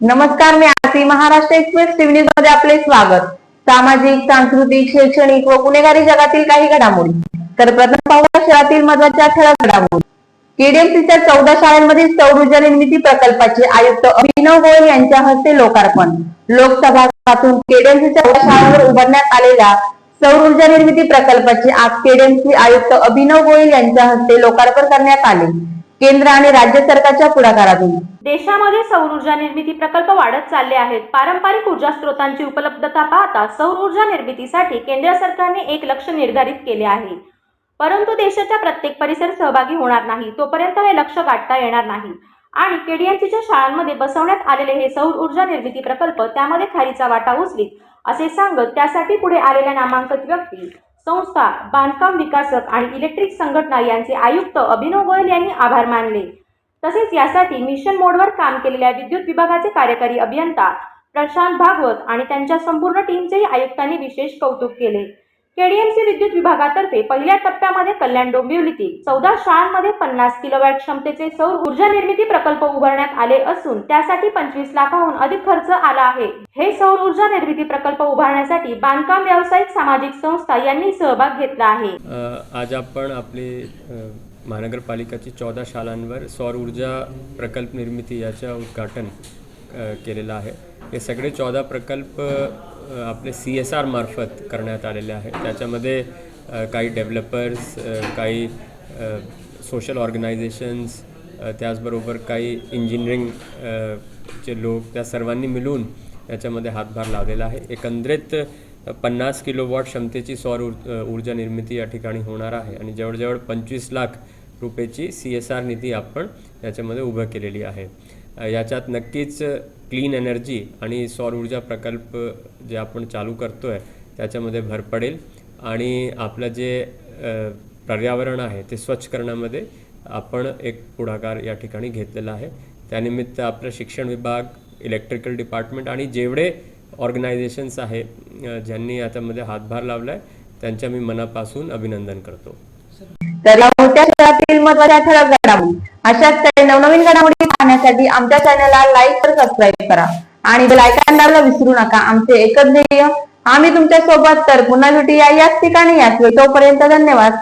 नमस्कार मी Aarti Maharashtra express TV न्यूजमध्ये आपले स्वागत. सामाजिक सांस्कृतिक शैक्षणिक व गुन्हेगारी जगातील काही घडामोडी. तर प्रथम पाहूया शहरातील महत्त्वाच्या ठळक घडामोडी. केडीएमसीच्या चौदा शाळांमधील सौर ऊर्जा निर्मिती प्रकल्पाचे आयुक्त अभिनव गोयल यांच्या हस्ते लोकार्पण. लोकसभातून केडीएमसीच्या चौदा शाळांवर उभारण्यात आलेल्या सौर ऊर्जा निर्मिती प्रकल्पाचे आज केडीएमसी आयुक्त अभिनव गोयल यांच्या हस्ते लोकार्पण करण्यात आले. केंद्र आणि राज्य सरकारच्या पुढाकारातून. देशामध्ये सौर ऊर्जा निर्मिती प्रकल्प वाढत चालले आहेत. पारंपरिक ऊर्जा स्रोतांची उपलब्धता पाहता सौर ऊर्जा निर्मितीसाठी केंद्र सरकारने एक लक्ष्य निर्धारित केले आहे. परंतु देशाच्या प्रत्येक परिसर सहभागी होणार नाही तोपर्यंत हे लक्ष गाठता येणार नाही. आणि केडीएमसीच्या शाळांमध्ये बसवण्यात आलेले हे सौर ऊर्जा निर्मिती प्रकल्प त्यामध्ये खारीचा वाटा उचलीत असे सांगत त्यासाठी पुढे आलेल्या नामांकित व्यक्ती संस्था बांधकाम विकासक आणि इलेक्ट्रिक संघटना यांचे आयुक्त अभिनव गोयल यांनी आभार मानले. तसेच यासाठी मिशन मोडवर काम केलेल्या विद्युत विभागाचे कार्यकारी अभियंता प्रशांत भागवत आणि त्यांच्या संपूर्ण टीमचेही आयुक्तांनी विशेष कौतुक केले. केडीएमसी विद्युत विभागातर्फे पहिल्या टप्प्यामध्ये कल्याण डोंबिवलीतील चौदा शाळांमध्ये पन्नास किलोवॅट क्षमतेचे सौर ऊर्जा निर्मिती प्रकल्प उभारण्यात आले असून त्यासाठी पंचवीस लाखाहून अधिक खर्च आला आहे. हे सौर ऊर्जा निर्मिती प्रकल्प उभारण्यासाठी बांधकाम व्यावसायिक सामाजिक संस्था यांनी सहभाग घेतला आहे. आज आपण आपली महानगरपालिकाची चौदा शाळांवर सौर ऊर्जा प्रकल्प निर्मिती याच्या उद्घाटन केलेलं आहे. हे सगळे चौदा प्रकल्प आपले सी एस आर मार्फत करण्यात आलेले आहे त्याच्यामध्ये काही डेव्हलपर्स काही सोशल ऑर्गनायझेशन्स त्याचबरोबर काही इंजिनिअरिंग चे लोक त्या सर्वांनी मिळून याच्यामध्ये हातभार लावलेला आहे. एकंदरीत पन्नास किलोवॉट क्षमतेची सौर ऊर्जा निर्मिती या ठिकाणी होणार आहे आणि जवळजवळ पंचवीस लाख रुपयेची सी एस आर निधी आपण याच्यामध्ये उभं केलेली आहे. याच्यात नक्कीच क्लीन एनर्जी आणि सौर ऊर्जा प्रकल्प जे आपण चालू करतो आहे त्याच्यामध्ये भर पडेल. आणि आपलं जे पर्यावरण आहे ते स्वच्छ करण्यामध्ये आपण एक पुढाकार या ठिकाणी घेतलेला आहे. त्यानिमित्त आपलं शिक्षण विभाग इलेक्ट्रिकल डिपार्टमेंट आणि जेवढे ऑर्गनायझेशन्स आहे ज्यांनी याच्यामध्ये हातभार लावला आहे त्यांच्या मी मनापासून अभिनंदन करतो. तर होत्या शहरातील महत्त्वाच्या ठळक घडामोडी. अशाच काही नवनवीन घडामोडी पाहण्यासाठी आमच्या चॅनलला लाईक तर सबस्क्राईब करा. आणि बेल आयकॉन दाबायला विसरू नका. आमचे एकच ध्येय आम्ही तुमच्यासोबत तर पुन्हा भेटूया याच ठिकाणी याच तोपर्यंत धन्यवाद.